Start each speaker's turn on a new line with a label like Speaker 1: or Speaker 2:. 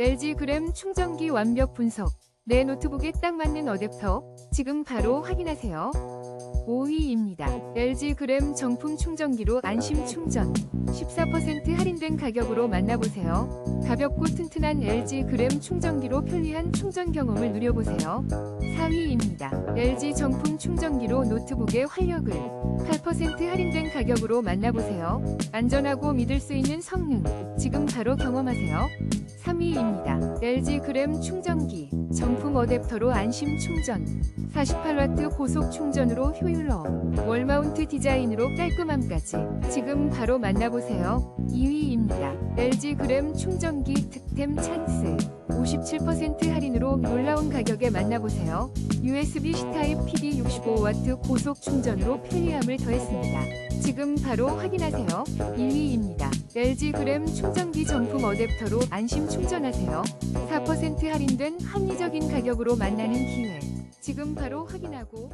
Speaker 1: LG 그램 충전기 완벽 분석. 내 노트북에 딱 맞는 어댑터. 지금 바로 확인하세요. 5위입니다. LG 그램 정품 충전기로 안심 충전. 14% 할인된 가격으로 만나보세요. 가볍고 튼튼한 LG 그램 충전기로 편리한 충전 경험을 누려보세요. 4위입니다. LG 정품 충전기로 노트북의 활력을 8% 할인된 가격으로 만나보세요. 안전하고 믿을 수 있는 성능. 지금 바로 경험하세요. 3위입니다. LG 그램 충전기. 정품 어댑터로 안심 충전. 48W 고속 충전으로 효율러. 월마운트 디자인으로 깔끔함까지. 지금 바로 만나보세요. 2위입니다. LG 그램 충전기 득템 찬스. 57% 할인으로 놀라운 가격에 만나보세요. USB-C 타입 PD 65W 고속 충전으로 편리함을 더했습니다. 지금 바로 확인하세요. 1위입니다. LG 그램 충전기 정품 어댑터로 안심 충전하세요. 4% 할인된 합리적인 가격으로 만나는 기회. 지금 바로 확인하고